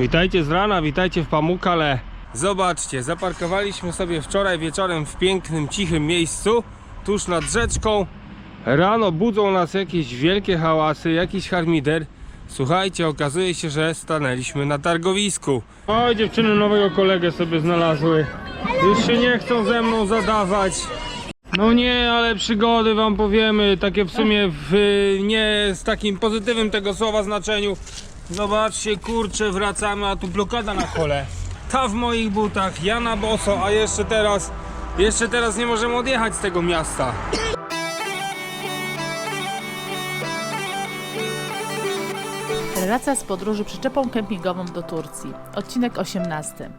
Witajcie z rana, witajcie w Pamukale. Zobaczcie, zaparkowaliśmy sobie wczoraj wieczorem w pięknym, cichym miejscu, tuż nad rzeczką. Rano budzą nas jakieś wielkie hałasy, jakiś harmider. Słuchajcie, okazuje się, że stanęliśmy na targowisku. O, dziewczyny nowego kolegę sobie znalazły. Już się nie chcą ze mną zadawać. No nie, ale przygody wam powiemy, takie w sumie w, nie z takim pozytywnym tego słowa znaczeniu. Zobaczcie, kurczę, wracamy, a tu blokada na kole. Ta w moich butach, ja na boso, a jeszcze teraz, jeszcze teraz nie możemy odjechać z tego miasta. Relacja z podróży przyczepą kempingową do Turcji. Odcinek 18.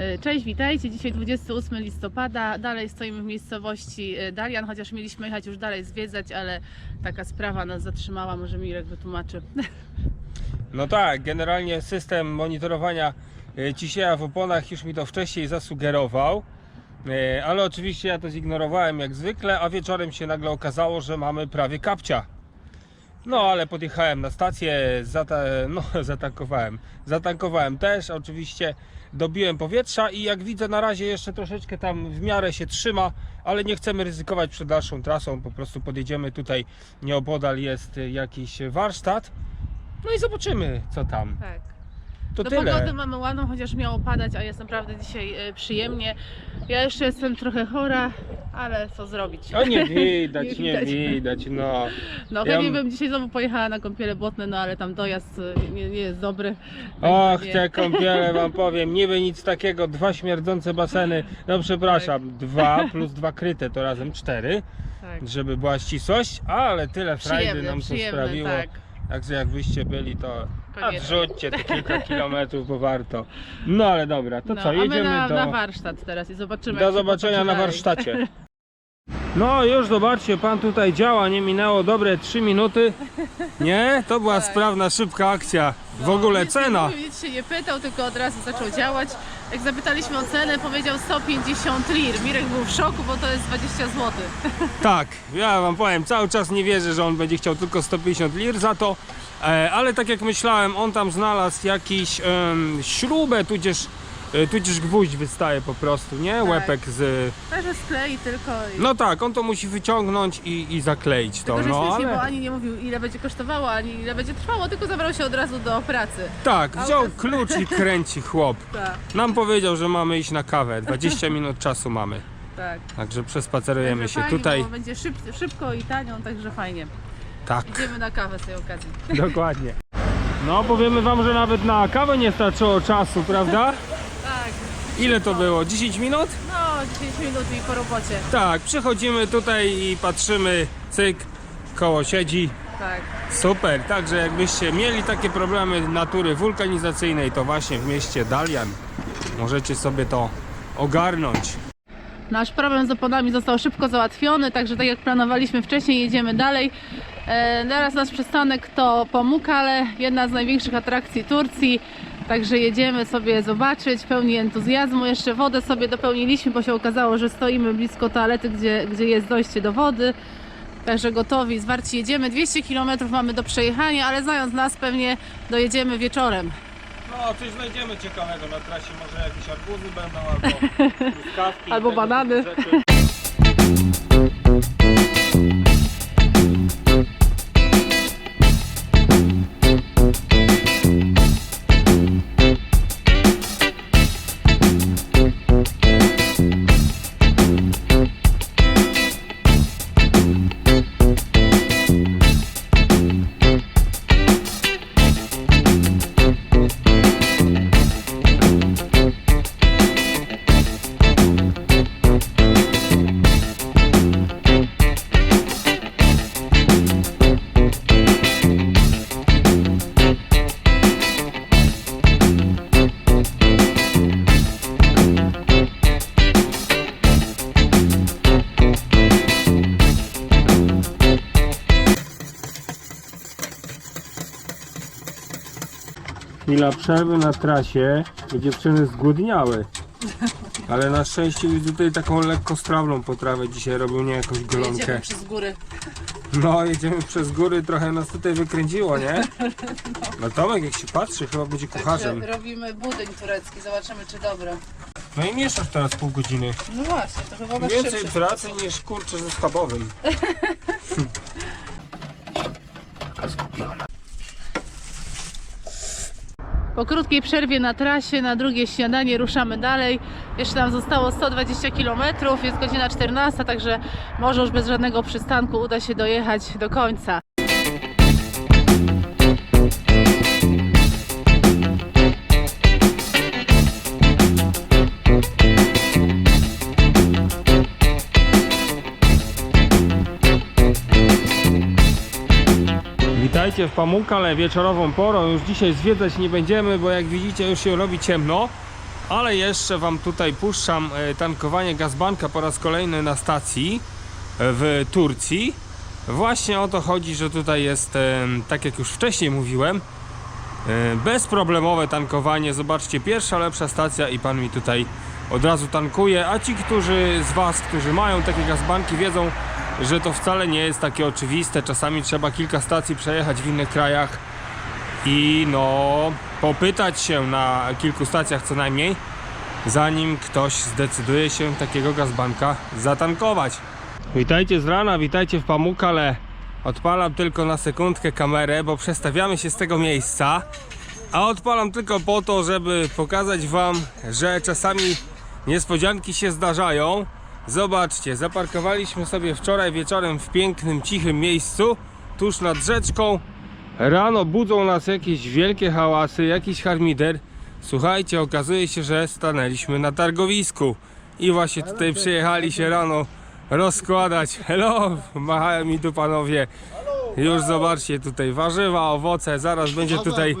E, Cześć, witajcie. Dzisiaj 28 listopada. Dalej stoimy w miejscowości e, Dalian, chociaż mieliśmy jechać już dalej zwiedzać, ale taka sprawa nas zatrzymała. Może Mirek wytłumaczy. No tak, generalnie system monitorowania e, ciśnienia w oponach już mi to wcześniej zasugerował. Ale oczywiście ja to zignorowałem jak zwykle, a wieczorem się nagle okazało, że mamy prawie kapcia. No ale podjechałem na stację, zata no, zatankowałem. Zatankowałem też, oczywiście dobiłem powietrza i jak widzę na razie jeszcze troszeczkę tam w miarę się trzyma, ale nie chcemy ryzykować przed dalszą trasą, po prostu podjedziemy tutaj, nieopodal jest jakiś warsztat. No i zobaczymy co tam. Tak. To Do tyle. pogody mamy ładną, chociaż miało padać, a jest naprawdę dzisiaj e, przyjemnie. Ja jeszcze jestem trochę chora, ale co zrobić? O nie widać, Nie nie widać. widać, no. No Ja- chętnie bym dzisiaj znowu pojechała na kąpiele błotne, no ale tam dojazd e, nie, nie jest dobry. Och, nie. te kąpiele wam powiem, niby nic takiego, dwa śmierdzące baseny, no przepraszam, dwa plus dwa kryte to razem cztery, Tak. żeby była ścisłość, ale tyle frajdy nam to przyjemne, sprawiło. tak. Także jakbyście byli, to a Koniecznie. wrzućcie te kilka kilometrów, bo warto. No ale dobra, to No, co, a my jedziemy na, do... na warsztat teraz i zobaczymy. Do się zobaczenia potoczy na dalej. warsztacie. No już zobaczcie, pan tutaj działa, nie minęło dobre 3 minuty. Nie? To była sprawna, szybka akcja. W ogóle Nic cena. Nie, nic się nie pytał, tylko od razu zaczął działać. Jak zapytaliśmy o cenę, powiedział 150 lir. Mirek był w szoku, bo to jest 20 zł. Tak, ja wam powiem, cały czas nie wierzę, że on będzie chciał tylko 150 lir za to. E, ale tak jak myślałem, on tam znalazł jakiś em, śrubę, tudzież, e, tudzież gwóźdź wystaje po prostu, nie? Tak. Łepek z... Także sklei tylko. I... No tak, on to musi wyciągnąć i, i zakleić to. tylko, No śmiesznie, bo ale... ani nie mówił ile będzie kosztowało, ani ile będzie trwało, tylko zabrał się od razu do pracy. Tak, wziął Ale- klucz i kręci chłop. Tak, Nam powiedział, że mamy iść na kawę. 20 minut czasu mamy. tak. Także przespacerujemy Także się fajnie, tutaj. Będzie szyb, szybko i tanio, także fajnie. Tak, Idziemy na kawę z tej okazji. dokładnie. No, powiemy wam, że nawet na kawę nie starczyło czasu, prawda? Tak, Ile to było? 10 minut? no 10 minut i po robocie. Tak, przychodzimy tutaj i patrzymy, cyk, koło siedzi. Tak. Super, także jakbyście mieli takie problemy natury wulkanizacyjnej, to właśnie w mieście Dalian możecie sobie to ogarnąć. Nasz problem z oponami został szybko załatwiony, także tak jak planowaliśmy wcześniej, jedziemy dalej. Teraz nasz przystanek to Pamukkale, jedna z największych atrakcji Turcji. Także jedziemy sobie zobaczyć, pełni entuzjazmu. Jeszcze wodę sobie dopełniliśmy, bo się okazało, że stoimy blisko toalety, gdzie, gdzie jest dojście do wody. Także gotowi, zwarci jedziemy. 200 km mamy do przejechania, ale znając nas pewnie dojedziemy wieczorem. No, coś znajdziemy ciekawego na trasie, może jakieś arbuzy będą, albo truskawki. Albo banany. Chwila przerwy na trasie, bo dziewczyny zgłodniały. Ale na szczęście widzę tutaj taką lekko strawną potrawę dzisiaj robią, nie jakąś golonkę. przez góry. No, jedziemy przez góry, trochę nas tutaj wykręciło, nie? No Tomek, jak się patrzy, chyba będzie kucharzem. Robimy budyń turecki, zobaczymy czy dobre. No i mieszasz teraz pół godziny. No właśnie, to chyba was Więcej szybciej. pracy niż kurczę ze schabowym. Po krótkiej przerwie na trasie, na drugie śniadanie ruszamy dalej. Jeszcze nam zostało 120 km, jest godzina 14, także może już bez żadnego przystanku uda się dojechać do końca. W Pamukale wieczorową porą. Już dzisiaj zwiedzać nie będziemy, bo jak widzicie już się robi ciemno. Ale jeszcze Wam tutaj puszczam e, tankowanie gazbanka po raz kolejny na stacji e, w Turcji. Właśnie o to chodzi, że tutaj jest, e, tak jak już wcześniej mówiłem, bezproblemowe tankowanie. Zobaczcie, pierwsza lepsza stacja i Pan mi tutaj od razu tankuje. A ci, którzy z Was, którzy mają takie gazbanki wiedzą, że to wcale nie jest takie oczywiste. Czasami trzeba kilka stacji przejechać w innych krajach i no popytać się na kilku stacjach co najmniej, zanim ktoś zdecyduje się takiego gazbanka zatankować. Witajcie z rana, witajcie w Pamukale. Odpalam tylko na sekundkę kamerę, bo przestawiamy się z tego miejsca. A odpalam tylko po to, żeby pokazać Wam, że czasami niespodzianki się zdarzają. Zobaczcie, zaparkowaliśmy sobie wczoraj wieczorem w pięknym, cichym miejscu, tuż nad rzeczką. Rano budzą nas jakieś wielkie hałasy, jakiś harmider. Słuchajcie, okazuje się, że stanęliśmy na targowisku i właśnie tutaj przyjechali się rano rozkładać. Hello, machają mi tu panowie. Już zobaczcie tutaj warzywa, owoce, zaraz będzie tutaj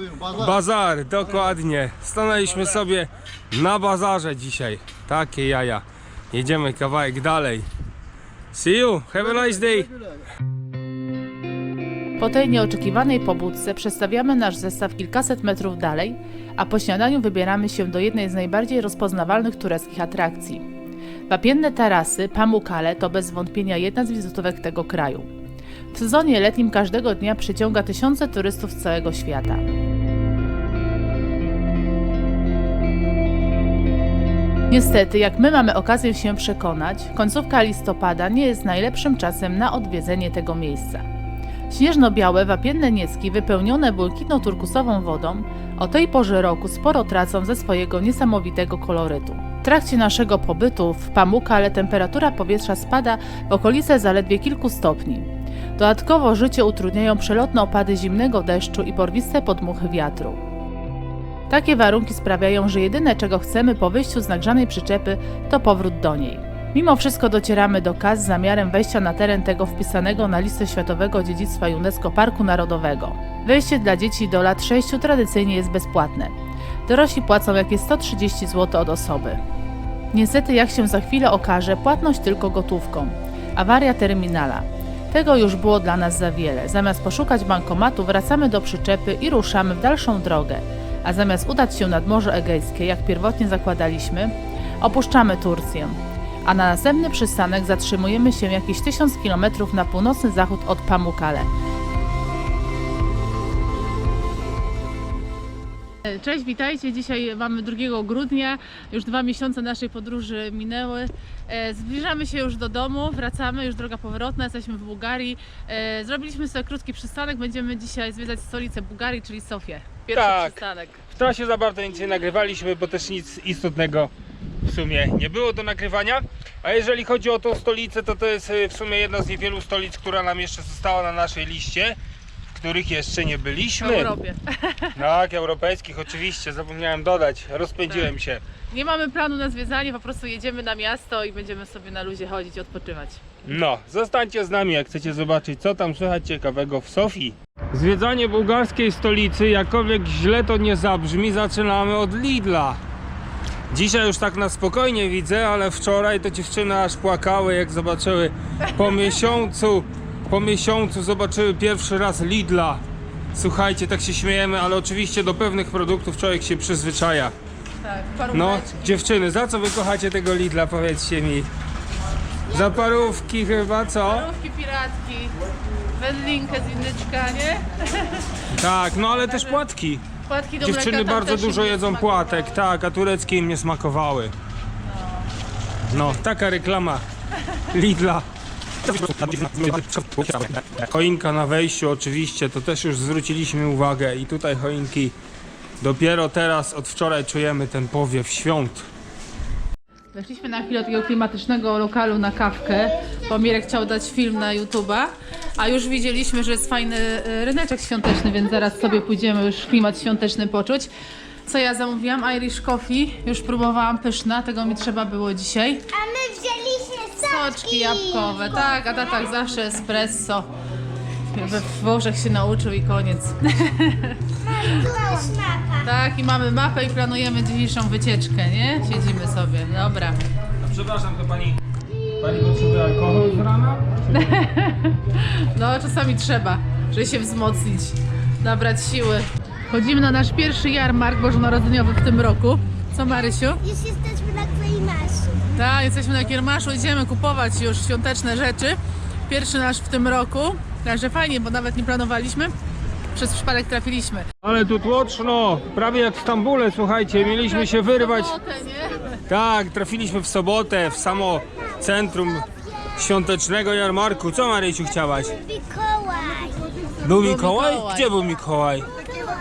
bazar, dokładnie. Stanęliśmy sobie na bazarze dzisiaj. Takie jaja. Jedziemy kawałek dalej. See you, have a nice day. Po tej nieoczekiwanej pobudce przestawiamy nasz zestaw kilkaset metrów dalej, a po śniadaniu wybieramy się do jednej z najbardziej rozpoznawalnych tureckich atrakcji. Wapienne tarasy Pamukkale to bez wątpienia jedna z wizytówek tego kraju. W sezonie letnim każdego dnia przyciąga tysiące turystów z całego świata. Niestety, jak my mamy okazję się przekonać, końcówka listopada nie jest najlepszym czasem na odwiedzenie tego miejsca. Śnieżno-białe wapienne niecki wypełnione błękitno-turkusową wodą o tej porze roku sporo tracą ze swojego niesamowitego kolorytu. W trakcie naszego pobytu w Pamukkale temperatura powietrza spada w okolice zaledwie kilku stopni. Dodatkowo życie utrudniają przelotne opady zimnego deszczu i porwiste podmuchy wiatru. Takie warunki sprawiają, że jedyne czego chcemy po wyjściu z nagrzanej przyczepy to powrót do niej. Mimo wszystko docieramy do Kaz z zamiarem wejścia na teren tego wpisanego na listę Światowego Dziedzictwa UNESCO Parku Narodowego. Wejście dla dzieci do lat 6 tradycyjnie jest bezpłatne. Dorośli płacą jakieś 130 zł od osoby. Niestety, jak się za chwilę okaże, płatność tylko gotówką. Awaria terminala. Tego już było dla nas za wiele. Zamiast poszukać bankomatu, wracamy do przyczepy i ruszamy w dalszą drogę. A zamiast udać się nad Morze Egejskie, jak pierwotnie zakładaliśmy, opuszczamy Turcję. A na następny przystanek zatrzymujemy się jakieś 1000 km na północny zachód od Pamukkale. Cześć, witajcie. Dzisiaj mamy 2 grudnia. Już dwa miesiące naszej podróży minęły. E, Zbliżamy się już do domu, wracamy, już droga powrotna, jesteśmy w Bułgarii. E, Zrobiliśmy sobie krótki przystanek, będziemy dzisiaj zwiedzać stolicę Bułgarii, czyli Sofię. Pierwszy Tak. przystanek. W trasie za bardzo nic nie nagrywaliśmy, bo też nic istotnego w sumie nie było do nagrywania. A jeżeli chodzi o tą stolicę, to to jest y, w sumie jedna z niewielu stolic, która nam jeszcze została na naszej liście, w których jeszcze nie W byliśmy. Europie. Tak, europejskich oczywiście, zapomniałem dodać, rozpędziłem Tak. się. Nie mamy planu na zwiedzanie, po prostu jedziemy na miasto i będziemy sobie na luzie chodzić i odpoczywać. No, zostańcie z nami, jak chcecie zobaczyć, co tam słychać ciekawego w Sofii. Zwiedzanie bułgarskiej stolicy, jakkolwiek źle to nie zabrzmi, zaczynamy od Lidla. Dzisiaj już tak na spokojnie widzę, ale wczoraj to dziewczyny aż płakały, jak zobaczyły po miesiącu, po miesiącu zobaczyły pierwszy raz Lidla. Słuchajcie, tak się śmiejemy, ale oczywiście do pewnych produktów człowiek się przyzwyczaja. Tak, No, dziewczyny, za co wy kochacie tego Lidla, powiedzcie mi? Za parówki chyba, co? Parówki, piratki. Wędlinkę z indyczka, nie? Tak, no ale też płatki. Płatki do Dziewczyny tam bardzo też dużo im jedzą płatek, tak, a tureckie im nie smakowały. No, taka reklama Lidla. Choinka na wejściu oczywiście, to też już zwróciliśmy uwagę i tutaj choinki dopiero teraz, od wczoraj czujemy ten powiew świąt. Weszliśmy na chwilę do takiego klimatycznego lokalu na kawkę, bo Mirek chciał dać film na YouTube'a, a już widzieliśmy, że jest fajny e, ryneczek świąteczny, więc zaraz sobie pójdziemy już klimat świąteczny poczuć. Co ja zamówiłam? Irish Coffee. Już próbowałam pyszna, tego mi trzeba było dzisiaj. A my wzięliśmy soczki. Soczki jabłkowe, tak, a tak zawsze espresso. We Włoszech się nauczył i koniec. Tu jest mapa. Tak, i mamy mapę i planujemy dzisiejszą wycieczkę, nie? Siedzimy sobie, dobra. Przepraszam, to pani, pani potrzebuje alkohol z rana? No, czasami trzeba, żeby się wzmocnić, nabrać siły. Chodzimy na nasz pierwszy jarmark bożonarodzeniowy w tym roku. Co Marysiu? Już jesteśmy na Klejmaszu. Tak, jesteśmy na kiermaszu, idziemy kupować już świąteczne rzeczy. Pierwszy nasz w tym roku, także fajnie, bo nawet nie planowaliśmy. Przez przypadek trafiliśmy. Ale tu tłoczno, prawie jak w Stambule, słuchajcie, mieliśmy się wyrwać. Sobotę, nie? Tak, trafiliśmy w sobotę w samo centrum świątecznego jarmarku. Co Marysiu chciałaś? Mikołaj. Był Mikołaj? Mikołaj. Gdzie był Mikołaj?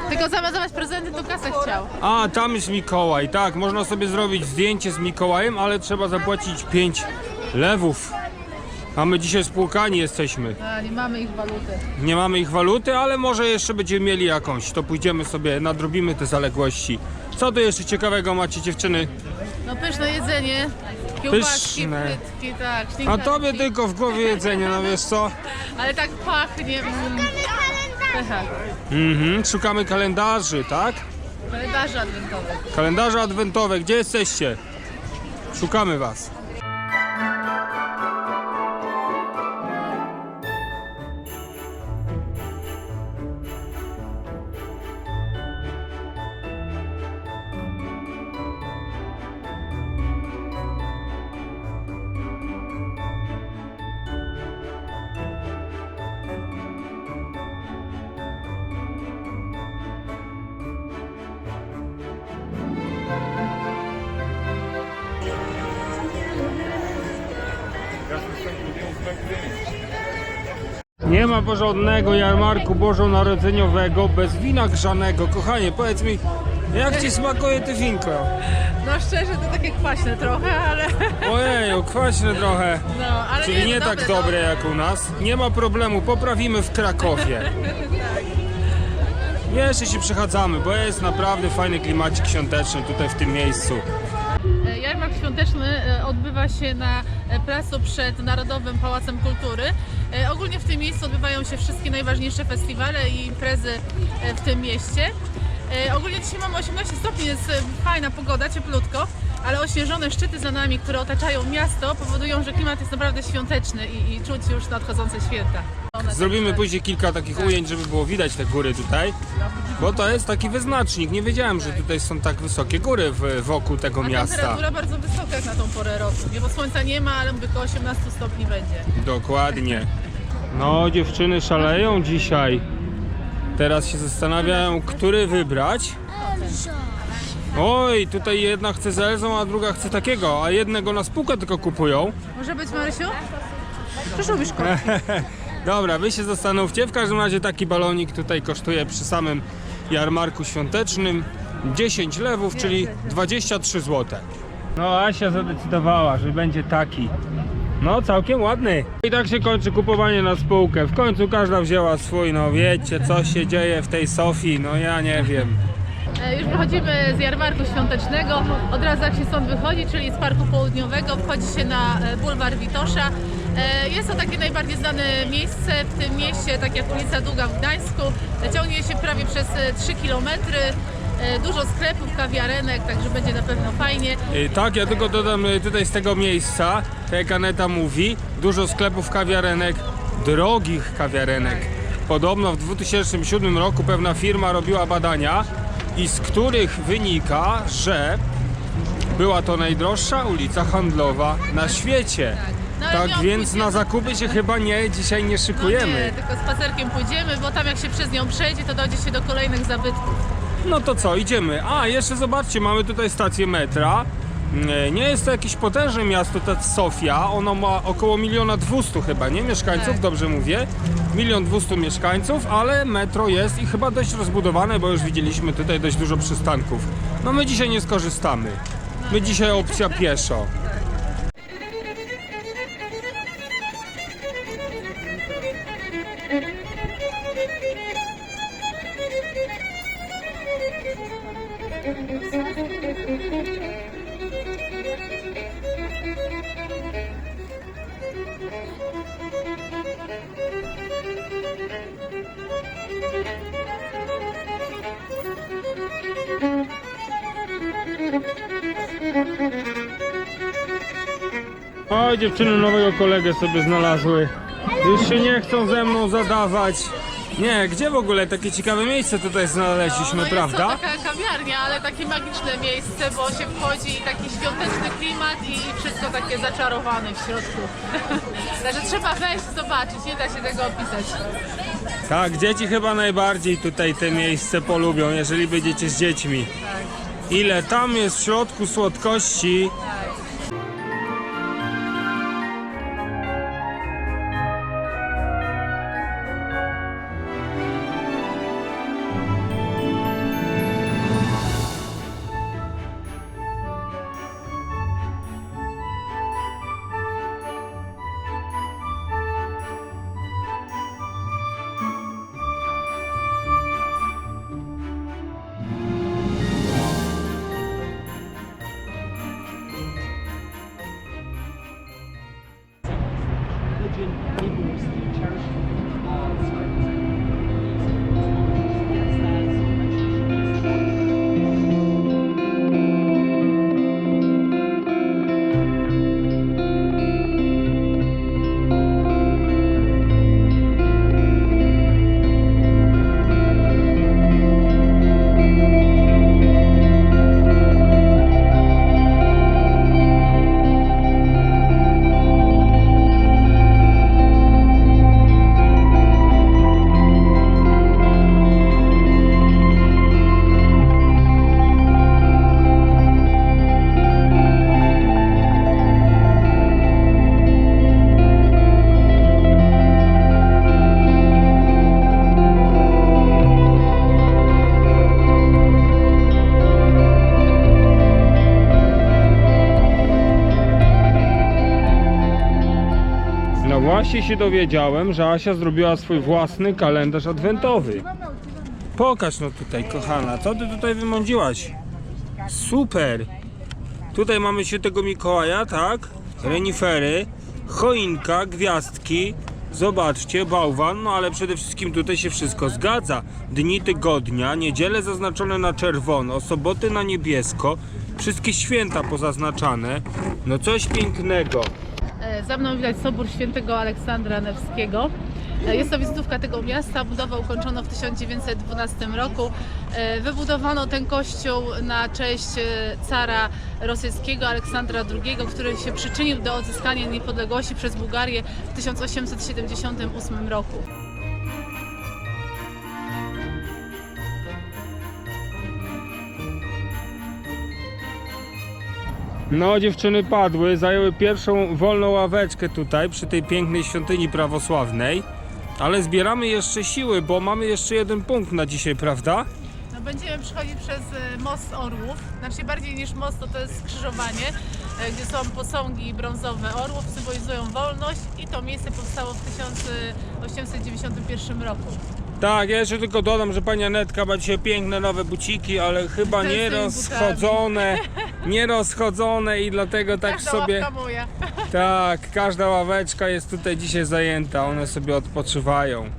Tylko zamiast dawać prezenty, to kasę chciał. A, tam jest Mikołaj, tak, można sobie zrobić zdjęcie z Mikołajem, ale trzeba zapłacić 5 lewów. A my dzisiaj spłukani jesteśmy. A, nie mamy ich waluty. Nie mamy ich waluty, ale może jeszcze będziemy mieli jakąś. To pójdziemy sobie, nadrobimy te zaległości. Co tu jeszcze ciekawego macie dziewczyny? No pyszne jedzenie, kiełbaski, Pyszne. frytki, tak. A tobie tylko w głowie jedzenie, no wiesz co? Ale tak pachnie. Mm, pycha. Mhm, szukamy kalendarzy, tak? Kalendarze adwentowe. Kalendarze adwentowe, gdzie jesteście? Szukamy was. Nie ma porządnego jarmarku bożonarodzeniowego bez wina grzanego. Kochanie, powiedz mi, jak ci smakuje te winko? No szczerze to takie kwaśne trochę, ale. Ojeju, kwaśne trochę. No, ale Czyli nie jest tak dobre, dobre jak u nas. Nie ma problemu, poprawimy w Krakowie. Jeszcze się przechadzamy, bo jest naprawdę fajny klimacik świąteczny tutaj w tym miejscu. E, Jarmark świąteczny e, odbywa się na placu przed Narodowym Pałacem Kultury. E, Ogólnie w tym miejscu odbywają się wszystkie najważniejsze festiwale i imprezy e, w tym mieście. E, Ogólnie dzisiaj mamy 18 stopni, jest e, fajna pogoda, cieplutko, ale ośnieżone szczyty za nami, które otaczają miasto, powodują, że klimat jest naprawdę świąteczny i, i czuć już nadchodzące święta. One Zrobimy później kilka takich ujęć, żeby było widać te góry tutaj. Bo to jest taki wyznacznik. Nie wiedziałem, że tutaj są tak wysokie góry w, wokół tego A miasta. temperatura bardzo wysoka jak na tą porę roku, nie? bo słońca nie ma, ale mówię, około 18 stopni będzie. Dokładnie. No, dziewczyny szaleją dzisiaj. Teraz się zastanawiają, który wybrać. Oj, tutaj jedna chce z Elzą, a druga chce takiego, a jednego na spółkę tylko kupują. Może być Marysiu? Czyż lubisz kot? Dobra, wy się zastanówcie. W każdym razie taki balonik tutaj kosztuje przy samym jarmarku świątecznym 10 lewów, czyli 23 zł. No Asia zadecydowała, że będzie taki. No całkiem ładny. I tak się kończy kupowanie na spółkę. W końcu każda wzięła swój, no wiecie co się dzieje w tej Sofii, no ja nie wiem. E, Już wychodzimy z jarmarku świątecznego. Od razu jak się stąd wychodzi, czyli z Parku Południowego, wchodzi się na e, bulwar Witosza. E, Jest to takie najbardziej znane miejsce w tym mieście, tak jak ulica Długa w Gdańsku. Ciągnie się prawie przez e, 3 km. Dużo sklepów, kawiarenek, także będzie na pewno fajnie. Tak, ja tylko dodam tutaj z tego miejsca, tak jak Aneta mówi, dużo sklepów kawiarenek, drogich kawiarenek. Podobno w 2007 roku pewna firma robiła badania i z których wynika, że była to najdroższa ulica handlowa na świecie. No, ale Tak więc pójdziemy. na zakupy się chyba nie, dzisiaj nie No szykujemy. nie, tylko spacerkiem pójdziemy, bo tam jak się przez nią przejdzie, to dojdzie się do kolejnych zabytków. No to co, idziemy. A, jeszcze zobaczcie, mamy tutaj stację metra. Nie, Nie jest to jakieś potężne miasto, ta Sofia. Ono ma około miliona dwustu chyba, nie? Mieszkańców, Tak. dobrze mówię. Milion dwustu mieszkańców, ale metro jest i chyba dość rozbudowane, bo już widzieliśmy tutaj dość dużo przystanków. No my dzisiaj nie skorzystamy. My dzisiaj opcja pieszo. Dziewczyny nowego kolegę sobie znalazły. Już się nie chcą ze mną zadawać. Nie, gdzie w ogóle takie ciekawe miejsce tutaj znaleźliśmy, no, prawda? Jest to taka kawiarnia, ale takie magiczne miejsce, bo się wchodzi i taki świąteczny klimat i wszystko takie zaczarowane w środku. Także trzeba wejść, zobaczyć, nie da się tego opisać. Tak, dzieci chyba najbardziej tutaj te miejsce polubią, jeżeli będziecie z dziećmi. Ile tam jest w środku słodkości. Właśnie się dowiedziałem, że Asia zrobiła swój własny kalendarz adwentowy. Pokaż no tutaj, kochana, co ty tutaj wymądziłaś? Super! Tutaj mamy świętego Mikołaja, tak? Renifery, choinka, gwiazdki. Zobaczcie, bałwan, no ale przede wszystkim tutaj się wszystko zgadza. Dni tygodnia, niedziele zaznaczone na czerwono, soboty na niebiesko, wszystkie święta pozaznaczane. No coś pięknego. Za mną widać Sobór Świętego Aleksandra Nevskiego. E, Jest to wizytówka tego miasta. Budowę ukończono w 1912 roku. E, Wybudowano ten kościół na cześć e, cara rosyjskiego Aleksandra II, który się przyczynił do odzyskania niepodległości przez Bułgarię w 1878 roku. No, dziewczyny padły, zajęły pierwszą wolną ławeczkę tutaj przy tej pięknej świątyni prawosławnej. Ale zbieramy jeszcze siły, bo mamy jeszcze jeden punkt na dzisiaj, prawda? No, będziemy przechodzić przez e, most Orłów. Znaczy bardziej niż most, to, to jest skrzyżowanie, e, gdzie są posągi brązowe Orłów, symbolizują wolność i to miejsce powstało w 1891 roku. Tak, ja jeszcze tylko dodam, że pani Anetka ma dzisiaj piękne nowe buciki, ale chyba nie rozchodzone, nie rozchodzone i dlatego tak Każda sobie, moja. tak, każda ławeczka jest tutaj dzisiaj zajęta, one sobie odpoczywają.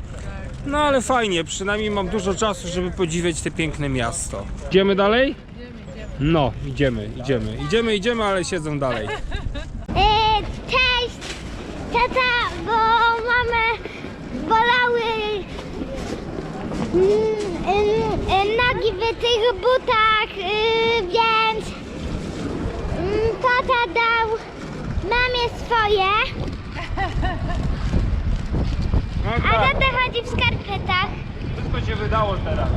No ale fajnie, przynajmniej mam dużo czasu, żeby podziwiać te piękne miasto. Idziemy dalej? No, idziemy, idziemy, idziemy, idziemy, ale siedzą dalej. E, cześć, tata, bo mamy bolały mm, mm, nogi w tych butach, y, więc tata dał mamie swoje. No A tata chodzi w skarpetach. Wszystko się wydało teraz.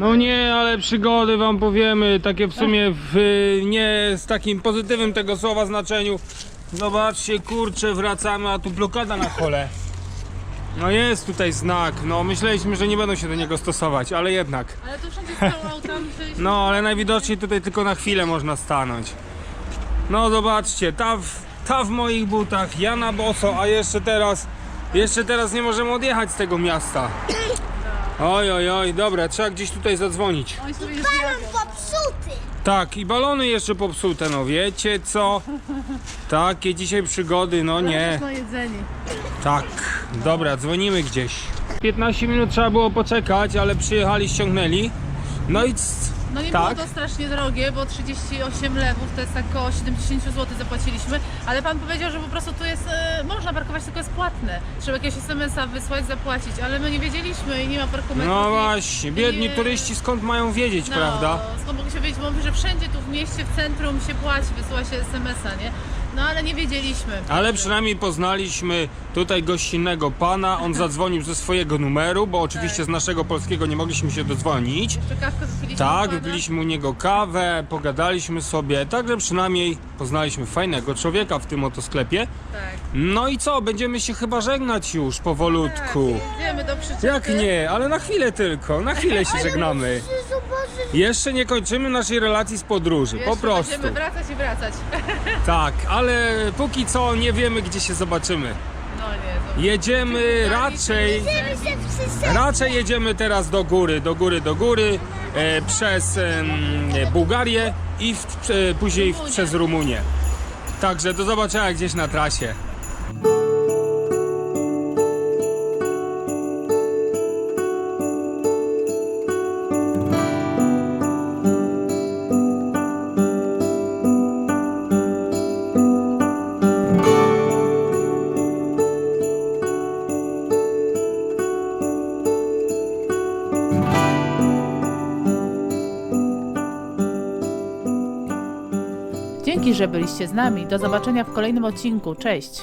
No nie, ale przygody wam powiemy, takie w sumie w, nie z takim pozytywnym tego słowa znaczeniu. Zobaczcie, kurczę, wracamy, a tu blokada na kole. No jest tutaj znak, no myśleliśmy, że nie będą się do niego stosować, ale jednak. Ale tu wszędzie myśleliśmy... No, ale najwidoczniej tutaj tylko na chwilę można stanąć. No zobaczcie, ta w, ta w moich butach, ja na boso, a jeszcze teraz, jeszcze teraz nie możemy odjechać z tego miasta. Oj, oj, oj, dobra, trzeba gdzieś tutaj zadzwonić. Oni sobie Balon popsuty. Tak, i balony jeszcze popsute, no wiecie co? Takie dzisiaj przygody, no nie. Jedzenie. Tak, dobra, dzwonimy gdzieś. 15 minut trzeba było poczekać, ale przyjechali, ściągnęli. No i c- No nie tak. było to strasznie drogie, bo 38 lewów to jest tak około 70 zł zapłaciliśmy, ale pan powiedział, że po prostu tu jest, e, można parkować, tylko jest płatne. Trzeba jakiegoś SMS-a wysłać, zapłacić, ale my nie wiedzieliśmy i nie ma parkometrów. No właśnie, biedni turyści skąd mają wiedzieć, no, prawda? Skąd mogli się wiedzieć, bo mówi, że wszędzie tu w mieście, w centrum się płaci, wysyła się SMS-a, nie? No ale nie wiedzieliśmy. Ale przynajmniej poznaliśmy tutaj gościnnego pana. On zadzwonił ze swojego numeru, bo oczywiście z naszego polskiego nie mogliśmy się dodzwonić. Jeszcze kawkę wypiliśmy u Tak, pana. wypiliśmy u niego kawę, pogadaliśmy sobie, także przynajmniej poznaliśmy fajnego człowieka w tym oto sklepie. Tak. No i co, będziemy się chyba żegnać już powolutku. Idziemy do przyczepy. Jak nie, ale na chwilę tylko, na chwilę się żegnamy. Jeszcze nie kończymy naszej relacji z podróży, po Jeszcze prostu. Będziemy wracać i wracać. Tak, ale póki co nie wiemy gdzie się zobaczymy. No nie, to... Jedziemy raczej, raczej jedziemy teraz do góry, do góry, do góry, e, przez em, Bułgarię i w, e, później w, przez Rumunię. Także do zobaczenia gdzieś na trasie. Że byliście z nami. Do zobaczenia w kolejnym odcinku. Cześć!